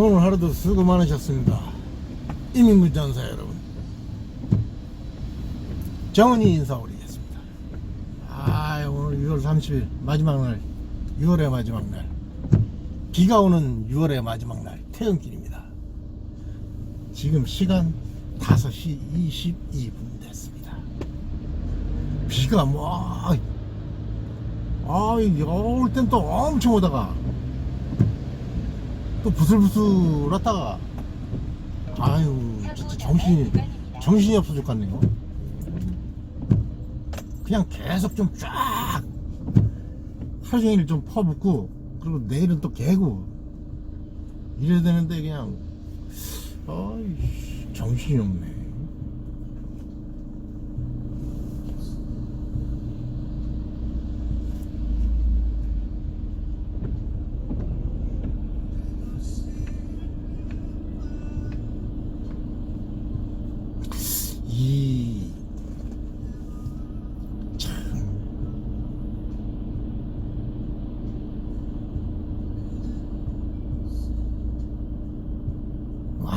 오늘 하루도 수고 많으셨습니다. 이민구 전사 여러분. 정은이 인사 올리겠습니다. 아, 오늘 6월 30일 마지막 날, 6월의 마지막 날. 비가 오는 6월의 마지막 날, 퇴근길입니다. 지금 시간 5시 22분 됐습니다. 비가 뭐, 아, 올 땐 또 엄청 오다가, 또 부슬부슬 왔다가 아유 진짜 정신이 정신이 없어 죽겠네요. 그냥 계속 좀 쫙 하루 종일 좀 퍼붓고 그리고 내일은 또 개고 이래야 되는데 그냥 아이 정신이 없네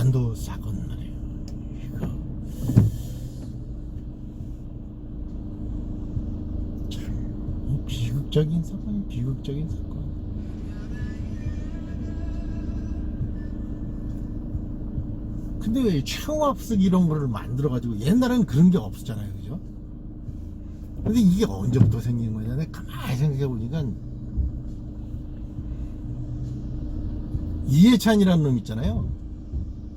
완도 사건 말이에요. 이거 참, 이 비극적인 사건이 비극적인 사건. 근데 왜 최홍합석 이런 거를 만들어가지고 옛날에는 그런 게 없었잖아요, 그죠? 근데 이게 언제부터 생긴 거냐? 내가 가만히 생각해보니까 이해찬이라는 놈 있잖아요.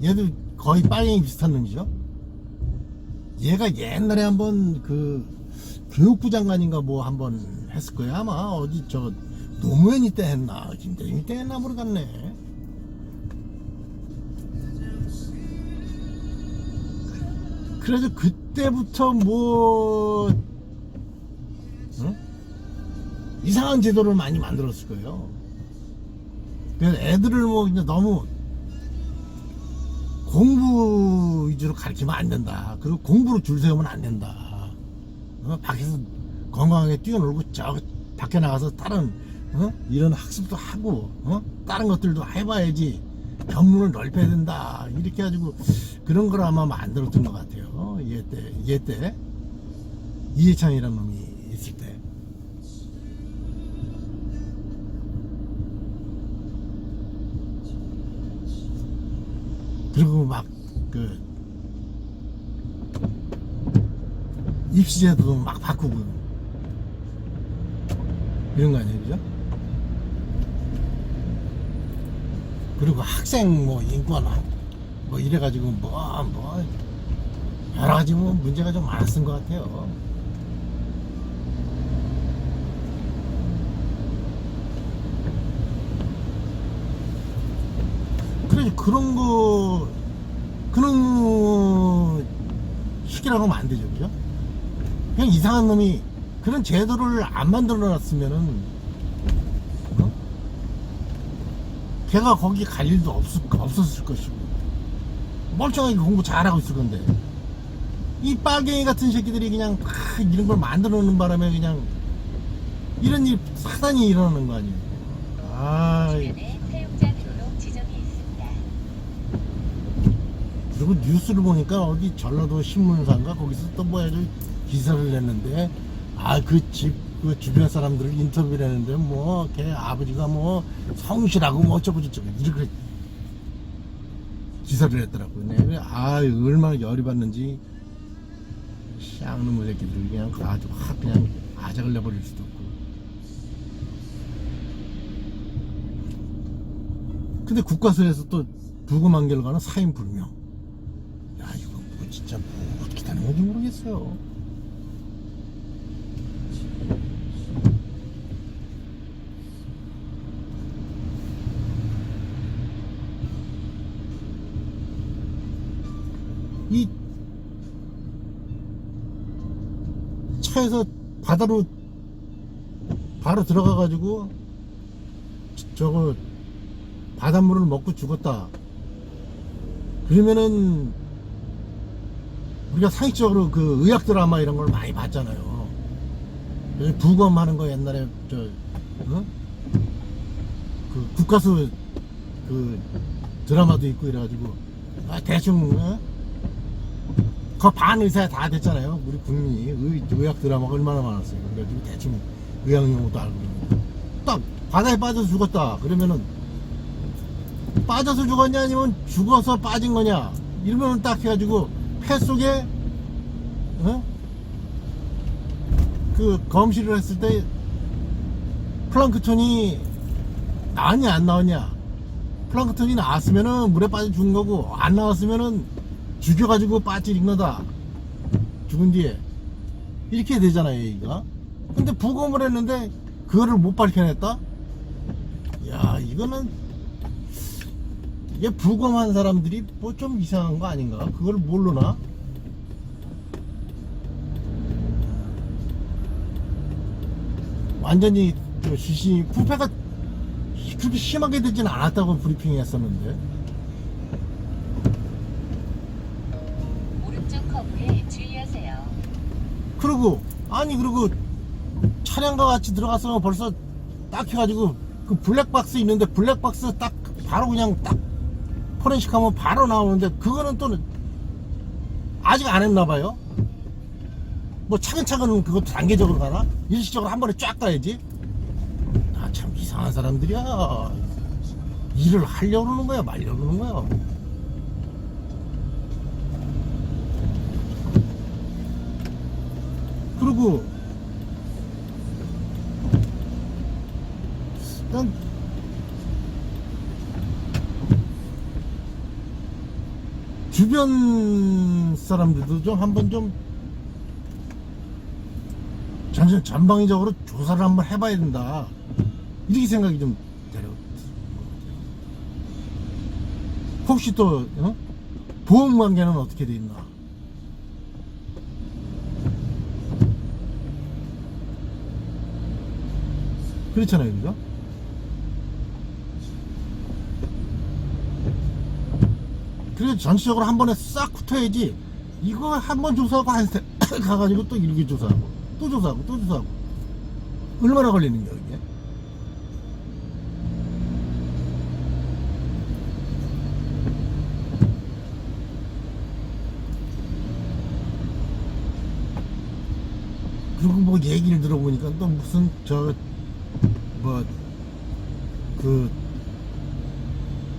얘도 거의 빨갱이 비슷한 놈이죠. 얘가 옛날에 한번 그 교육부 장관인가 뭐 한번 했을 거야 아마 어디 저 노무현이 때 했나 김대중이 때 했나 모르겠네. 그래서 그때부터 뭐 응? 이상한 제도를 많이 만들었을 거예요. 그래서 애들을 뭐 그냥 너무 공부 위주로 가르치면 안 된다. 그리고 공부로 줄 세우면 안 된다. 어? 밖에서 건강하게 뛰어놀고 저 밖에 나가서 다른 어? 이런 학습도 하고 어? 다른 것들도 해봐야지 견문을 넓혀야 된다. 이렇게 해가지고 그런 걸 아마 만들었던 것 같아요. 얘 때, 얘 때. 이해창이라는 놈이 있을 때. 그리고 막, 그, 입시제도도 막 바꾸고, 이런 거 아니에요, 그죠? 그리고 학생 뭐 인권 뭐 이래가지고 뭐, 뭐, 여러 가지 뭐 문제가 좀 많았던 것 같아요. 그런 거 그런 시기라고 하면 안 되죠, 그죠? 그냥 이상한 놈이 그런 제도를 안 만들어 놨으면은 어? 걔가 거기 갈 일도 없을, 없었을 것이고 멀쩡하게 공부 잘하고 있을 건데 이 빨갱이 같은 새끼들이 그냥 막 이런 걸 만들어 놓는 바람에 그냥 이런 일 사단이 일어나는 거 아니에요 아 주변에 사용자 등록 지점이 있습니다. 그리고 뉴스를 보니까 어디 전라도 신문사인가 거기서 또 뭐야 저 기사를 냈는데 아 그 집 그 주변 사람들을 인터뷰를 했는데 뭐 걔 아버지가 뭐 성실하고 뭐 어쩌고 저쩌고 이렇게 기사를 했더라고요. 네. 아 얼마나 열이 받는지 쌍놈의 새끼들 그냥 가지고 확 그냥 아작을 내버릴 수도 없고. 근데 국가서에서 또 부검한 결과는 사인 불명. 건지 모르겠어요. 이 차에서 바다로 바로 들어가 가지고 저거 바닷물을 먹고 죽었다. 그러면은 우리가 상식적으로 그 의학 드라마 이런 걸 많이 봤잖아요. 그 부검하는 거 옛날에 저 어? 그 국가수 그 드라마도 있고 이래가지고. 아, 대충 어? 그반 의사 다 됐잖아요. 우리 국민이. 의, 의학 드라마가 얼마나 많았어요. 그래가지고 대충 의학 용어도 알고 있는 딱 바다에 빠져서 죽었다. 그러면은 빠져서 죽었냐? 아니면 죽어서 빠진 거냐? 이러면 딱 해가지고 폐 속에 어? 그 검시를 했을 때 플랑크톤이 나왔냐 안 나왔냐? 플랑크톤이 나왔으면은 물에 빠져 죽은 거고 안 나왔으면은 죽여가지고 빠뜨린 거다. 죽은 뒤에. 이렇게 되잖아요 얘기가. 근데 부검을 했는데 그거를 못 밝혀냈다? 야 이거는 이게 부검한 사람들이 뭐 좀 이상한 거 아닌가? 그걸 모르나? 완전히 저 시신 부패가 그렇게 심하게 되진 않았다고 브리핑 했었는데. 오른쪽 커브에 주의하세요. 그리고 아니 그리고 차량과 같이 들어갔으면 벌써 딱 해가지고 그 블랙박스 있는데 블랙박스 딱 바로 그냥 딱 포렌식 하면 바로 나오는데 그거는 또 아직 안 했나 봐요. 뭐 차근차근 그것도 단계적으로 가나? 일시적으로 한 번에 쫙 가야지. 아 참 이상한 사람들이야. 일을 하려고 그러는 거야 말려고 그러는 거야. 그리고 난 주변 사람들도 좀 한번 좀 전체 전방위적으로 조사를 한번 해봐야 된다 이렇게 생각이 좀 들어 혹시 또 어? 보험 관계는 어떻게 돼 있나 그렇잖아요, 그죠? 그래서 전체적으로 한 번에 싹 훑어야지. 이거 한 번 조사하고 한 세, 가가지고 또 이렇게 조사하고, 또 조사하고, 또 조사하고. 얼마나 걸리는 거야, 이게? 그리고 뭐 얘기를 들어보니까 또 무슨 저 뭐 그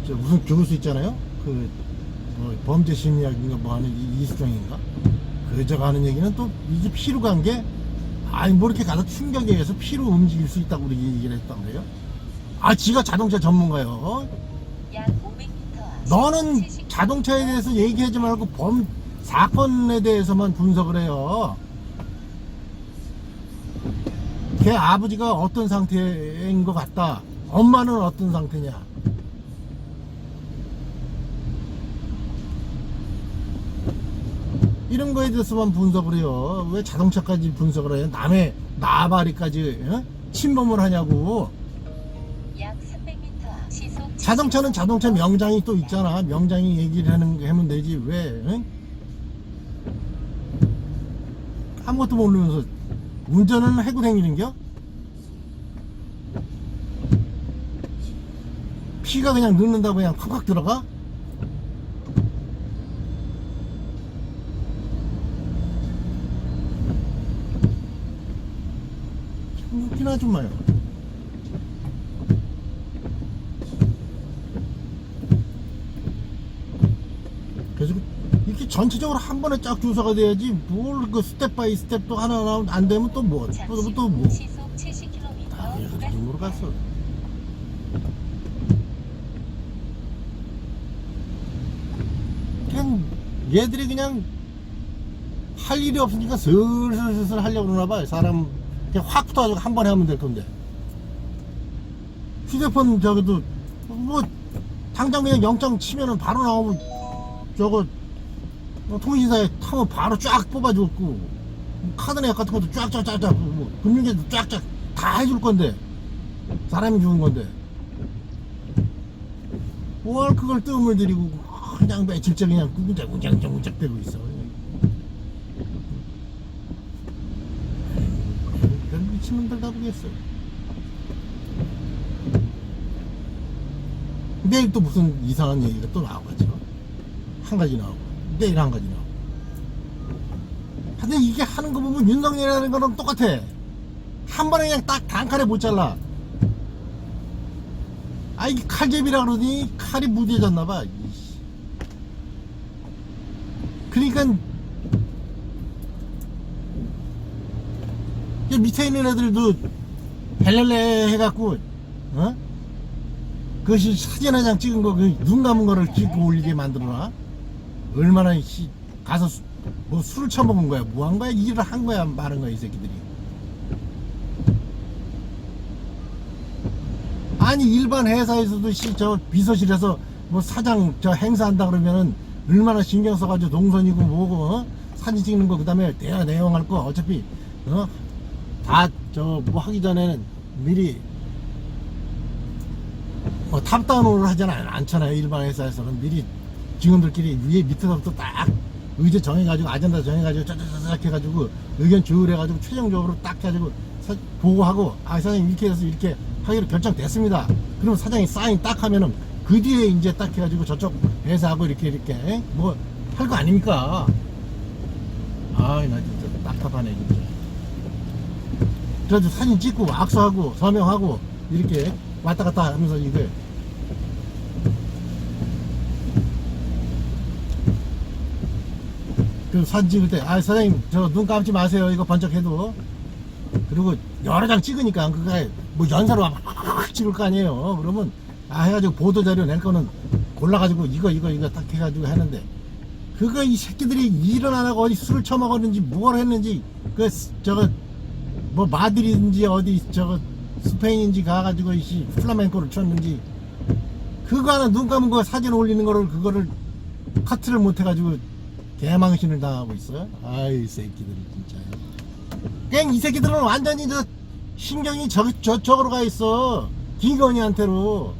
저 무슨 교수 있잖아요 그 뭐 범죄 심리학인가 뭐 하는 이- 이수정인가 그저가 하는 얘기는 또 이게 피로 간 게 아니 뭐 이렇게 가서 충격에 의해서 피로 움직일 수 있다고 그렇게 얘기를 했단 말이에요 아 지가 자동차 전문가요 약 500m 앞 너는 70km 자동차에 대해서 얘기하지 말고 범 사건에 대해서만 분석을 해요. 걔 아버지가 어떤 상태인 것 같다. 엄마는 어떤 상태냐. 이런 거에 대해서만 분석을 해요. 왜 자동차까지 분석을 해요? 남의 나발이까지 어? 침범을 하냐고. 약 300m 앞 시속 자동차는 70km 자동차 명장이 또 있잖아. 명장이 얘기를 하는 하면 되지. 왜? 응? 아무것도 모르면서 운전은 해고 다니는겨? 피가 그냥 넣는다고 그냥 팍팍 들어가? 아줌마요. 그래서 이렇게 전체적으로 한 번에 쫙 조사가 돼야지 뭘 그 스텝 바이 스텝도 하나 나안 되면 또 뭐, 또, 또 뭐. 시속 70km 아, 왜 그런 쪽으로 갔어? 그냥 얘들이 그냥 할 일이 없으니까 슬슬슬슬 하려고 그러나 봐요. 사람 그냥 확 붙어가지고 한 번에 하면 될 건데. 휴대폰 저기도 뭐 당장 그냥 영장 치면은 바로 나오면 저거 어, 통신사에 타면 바로 쫙 뽑아주고 카드 내역 같은 것도 쫙쫙쫙쫙 뭐 금융계도 쫙쫙 다 해줄 건데. 사람이 죽은 건데. 뭘 그걸 뜸을 들이고 그냥 며칠째 그냥 구구작구작구작 대고 있어 다 보겠어. 내일 또 무슨 이상한 얘기가 또 나와가지고 한 가지 나오고 내일 한 가지 나오고. 근데 이게 하는 거 보면 윤석열이라는 거랑 똑같아. 한 번에 그냥 딱 단칼에 못 잘라. 아 이게 칼제비라 그러니 칼이 무뎌졌나봐. 그러니까 이 밑에 있는 애들도 헬렐레 해갖고 어? 그것이 사진 한 장 찍은 거, 그 눈 감은 거를 찍고 올리게 만들어놔? 얼마나, 씨, 가서 수, 뭐 술을 처먹은 거야? 뭐 한 거야? 일을 한 거야? 말한 거야? 이 새끼들이. 아니, 일반 회사에서도 씨, 저 비서실에서 뭐 사장 저 행사한다 그러면은 얼마나 신경 써가지고 동선이고 뭐고, 어? 사진 찍는 거, 그 다음에 대화 내용할 거, 어차피, 어? 다, 저, 뭐 하기 전에는 미리 뭐 탑다운을 하지 않잖아요. 일반 회사에서는 미리 직원들끼리 위에 밑에서부터 딱 의제 정해가지고 아젠다 정해가지고 짜자자작 해가지고 의견 조율해가지고 최종적으로 딱 해가지고 사- 보고하고 아 사장님 이렇게 해서 이렇게 하기로 결정됐습니다. 그럼 사장이 사인 딱 하면은 그 뒤에 이제 딱 해가지고 저쪽 회사하고 이렇게 이렇게 뭐 할 거 아닙니까? 아이 나 진짜 답답하네 진짜 그래도 사진 찍고 악수하고 서명하고 이렇게 왔다 갔다 하면서 이게 그 사진 찍을 때 아 사장님 저 눈 감지 마세요. 이거 번쩍해도. 그리고 여러 장 찍으니까 그게 뭐 연사로 막 찍을 거 아니에요. 그러면 아 해가지고 보도 자료 낼 거는 골라가지고 이거 이거 이거 딱 해가지고 하는데 그거 이 새끼들이 하고 어디 술을 처먹었는지 뭘 했는지 그 저거 뭐 마드리든지 어디 저거 스페인인지 가가지고 이씨 플라멩코를 쳤는지 그거 하나 눈 감은 거 사진 올리는 거를 그거를 카트를 못 해가지고 개망신을 당하고 있어. 아이 새끼들 진짜요. 그냥 이 새끼들은 완전히 저 신경이 저, 저 쪽으로 가 있어. 김건희한테로.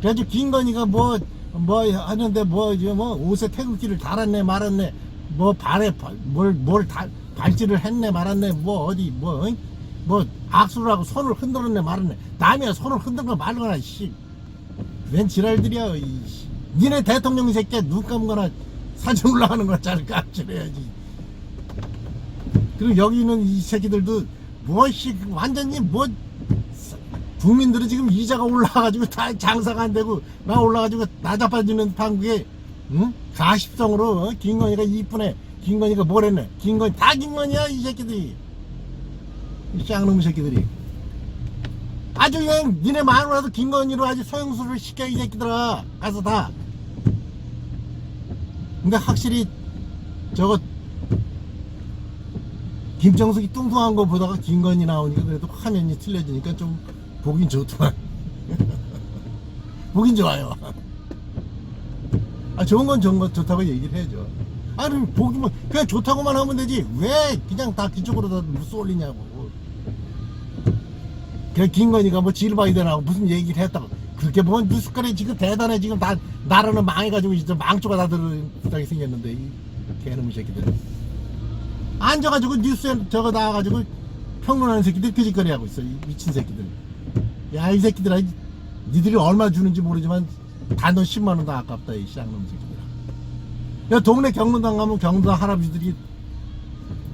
그래가지고 김건희가 뭐, 뭐 하는데 뭐, 이제 뭐 옷에 태극기를 달았네 말았네. 뭐 발에 발- 뭘, 뭘 달, 발질을 했네 말았네. 뭐 어디 뭐, 어이? 뭐 악수를 하고 손을 흔들었네 말았네. 남이야 손을 흔든 거 말거나 씨. 웬 지랄들이야 이 씨. 니네 대통령 이 새끼야 눈 감거나 사진 올라가는 거나 잘 깜찍해야지 그리고 여기 있는 이 새끼들도 뭐씨 완전히 뭐 국민들은 지금 이자가 올라가가지고 다 장사가 안 되고 나 올라가지고 나자빠지는 판국에 응? 가십성으로 어? 김건희가 이쁘네 김건희가 뭘 했네 김건희 다 김건희야 이 새끼들이 이 쌍놈 새끼들이. 아주 그냥 니네 마누라도 김건희로 아주 소용수를 시켜 이 새끼들아. 가서 다. 근데 확실히 저거 김정숙이 뚱뚱한 거 보다가 김건희 나오니까 그래도 화면이 틀려지니까 좀 보긴 좋더만. 보긴 좋아요. 아 좋은 건 좋은 거 좋다고 얘기를 해야죠. 아니 보기만 그냥 좋다고만 하면 되지. 왜 그냥 다 그쪽으로 다 쏠리냐고. 그 김건희가 뭐 질 바이든하고 무슨 얘기를 했다고. 그렇게 보면 뉴스거리 지금 대단해. 지금 다 나라는 망해가지고 진짜 망조가 다 들어다게 생겼는데 이 개놈의 새끼들. 앉아가지고 뉴스에 저거 나와가지고 평론하는 새끼들 피지거리 하고 있어 이 미친 새끼들. 야 이 새끼들아 이- 니들이 얼마 주는지 모르지만 단돈 10만원 다 아깝다 이 쌍놈 새끼들아. 야 동네 경로당 가면 경로당 할아버지들이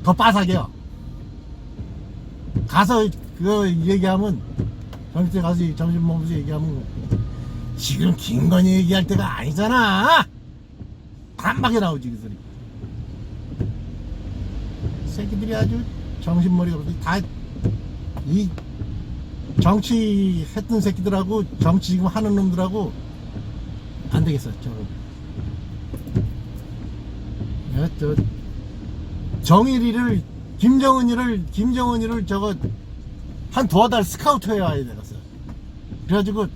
더 빠삭해요. 가서 그거 얘기하면 점심때 가서 점심 먹으면서 얘기하면 지금 김건희 얘기할 때가 아니잖아. 반박에 나오지 그 소리. 새끼들이 아주 정신머리가 없어. 다이 정치 했던 새끼들하고 정치 지금 하는 놈들하고 안 되겠어 저거. 내가 저 정일이를 김정은이를 김정은이를 저거 한 두어 달 스카우트 해야 되겠어. 그래가지고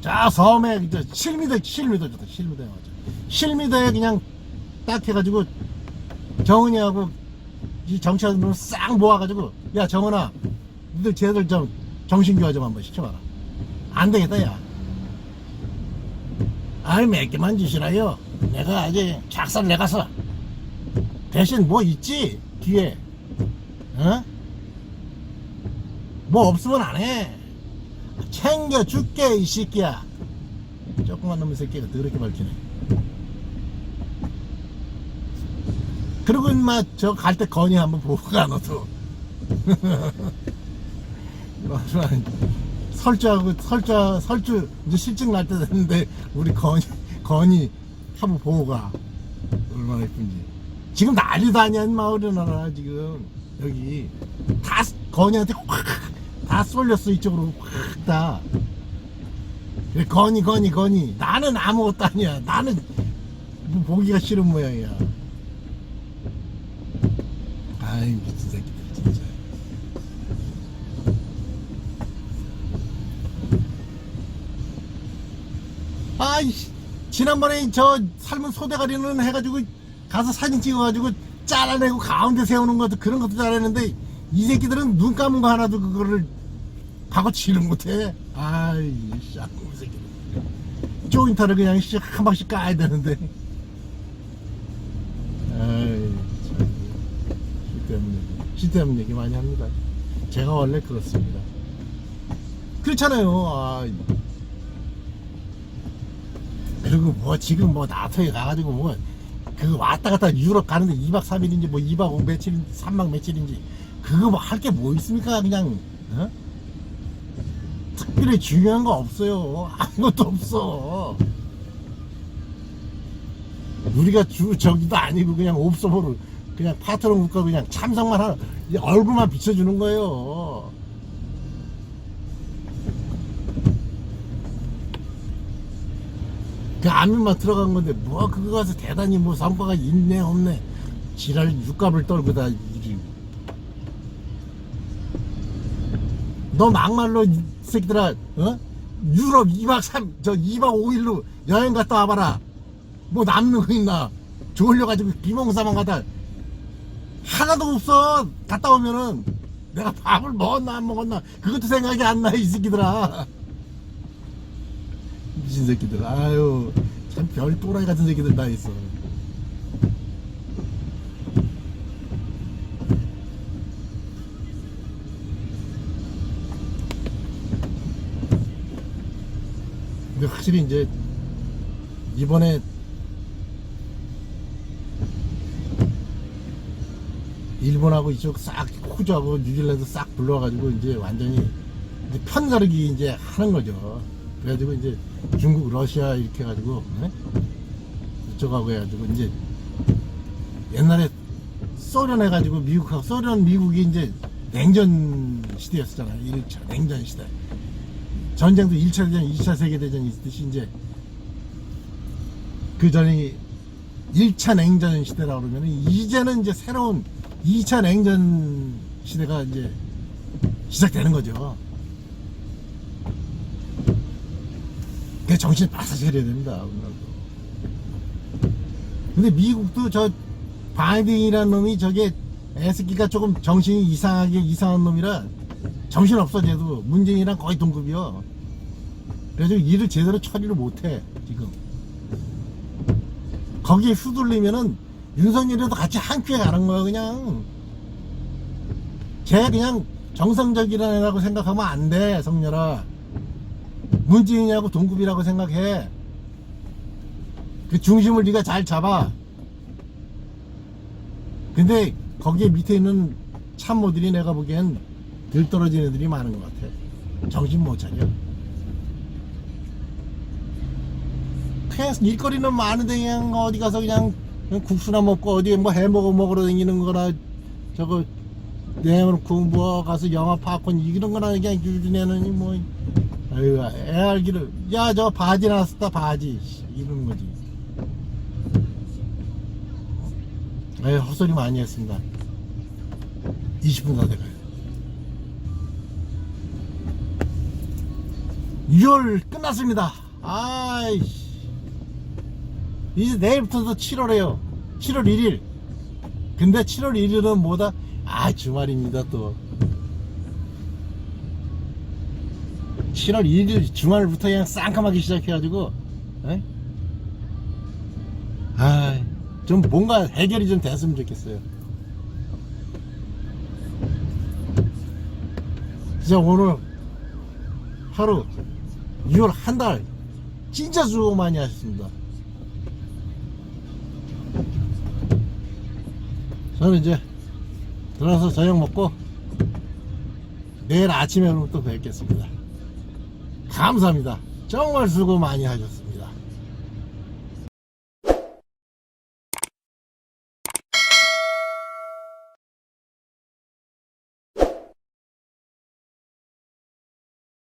자 섬에 저 실미도 실미도 좋다 실미도에 맞아. 실미도에 그냥 딱 해가지고 정은이하고 이 정치하는 싹 모아가지고 야 정은아 니들 쟤들 좀 정신교화 좀 한번 시켜봐라. 안 되겠다 야. 아이 몇 개만 주시라요. 내가 아직 작살 내가서 대신 뭐 있지 뒤에 어? 뭐 없으면 안 해. 챙겨줄게, 이 새끼야. 조그만 놈의 새끼가 더럽게 밝히네. 그리고 인마 저 갈 때 건이 한번 보고 가 너도. 설주하고 설주 설주 이제 실증 날 때 됐는데 우리 건이 건이 한번 보고 가. 얼마나 예쁜지. 지금 난리도 아니야 인마 우리나라 지금. 여기 다 건이한테 확 다 쏠렸어 이쪽으로. 확다. 건이 건이 건이 나는 아무것도 아니야. 나는 뭐 보기가 싫은 모양이야. 아이 미친 새끼들 진짜. 아이 지난번에 저 삶은 소대가리는 해가지고 가서 사진 찍어가지고 잘라내고 가운데 세우는 것도 그런 것도 잘했는데 이 새끼들은 눈 감은 거 하나도 그거를 하고 치를 못해. 아이 쌍놈 새끼들. 조인터를 그냥 씨, 한 방씩 까야 되는데. 아이 참. 쓸데없는 얘기 쓸데없는 얘기 많이 합니다. 제가 원래 그렇습니다. 그렇잖아요. 아, 그리고 뭐 지금 뭐 나토에 가가지고 뭐 그거 왔다 갔다 유럽 가는데 2박 3일인지 뭐 2박 5 며칠인지 3박 며칠인지 그거 뭐 할 게 뭐 있습니까 그냥? 어? 특별히 중요한 거 없어요. 아무것도 없어. 우리가 주 저기도 아니고 그냥 옵서버를 그냥 파트너 국가 그냥 참석만 하는 얼굴만 비춰주는 거예요. 그 안면만 들어간 건데 뭐 그거 가서 대단히 뭐 성과가 있네 없네. 지랄 육갑을 떨고 다 이리. 너 막말로 이 새끼들아 어? 유럽 2박 3, 저 2박 5일로 여행 갔다 와봐라. 뭐 남는 거 있나? 졸려가지고 비몽사몽 가다. 하나도 없어. 갔다 오면은. 내가 밥을 먹었나 안 먹었나? 그것도 생각이 안 나 이 새끼들아. 미친 새끼들. 아유 참 별 또라이 같은 새끼들 다 있어 확실히 이제 이번에 일본하고 이쪽 싹 호주하고 뉴질랜드 싹 불러와가지고 이제 완전히 이제 편가르기 이제 하는 거죠. 그래가지고 이제 중국, 러시아 이렇게 해가지고 네? 이쪽하고 해가지고 이제 옛날에 소련 해가지고 미국하고 소련 미국이 이제 냉전 시대였잖아요. 1차 냉전 시대. 전쟁도 1차 대전, 2차 세계대전이 있듯이 이제 그 전이 1차 냉전 시대라 그러면 이제는 이제 새로운 2차 냉전 시대가 이제 시작되는 거죠. 그 정신 바싹 차려야 됩니다. 우리나라도. 근데 미국도 저 바이든이라는 놈이 저게 애새끼가 조금 정신이 이상하게 이상한 놈이라 정신 없어 쟤도 문재인이랑 거의 동급이요. 그래서 일을 제대로 처리를 못해 지금. 거기에 휘둘리면은 윤석열이도 같이 한 큐에 가는 거야 그냥. 걔 그냥 정상적이라는 애라고 생각하면 안 돼 성렬아. 문재인이하고 동급이라고 생각해. 그 중심을 네가 잘 잡아. 근데 거기에 밑에 있는 참모들이 내가 보기엔 들 떨어진 애들이 많은 것 같아. 정신 못 차려. 그냥 일거리는 많은데 그냥 어디 가서 그냥, 국수나 먹고 어디에 뭐 해먹어 먹으러 다니는 거나 저거 내놓고 뭐 가서 영화 팝콘 이런 거나 그냥 유준애는 뭐 아유 애 알기를. 야 저 바지 나왔다 바지. 씨, 이런 거지. 아유 헛소리 많이 했습니다. 20분 다 돼가요 6월 끝났습니다. 아이씨. 이제 내일부터도 7월에요. 7월 1일. 근데 7월 1일은 뭐다? 아 주말입니다 또. 7월 1일 주말부터 그냥 쌍깜하게 시작해가지고 에? 아, 좀 뭔가 해결이 좀 됐으면 좋겠어요. 진짜 오늘 하루 6월 한 달 진짜 수고 많이 하셨습니다. 저는 이제 들어가서 저녁 먹고 내일 아침에 또 뵙겠습니다. 감사합니다. 정말 수고 많이 하셨습니다.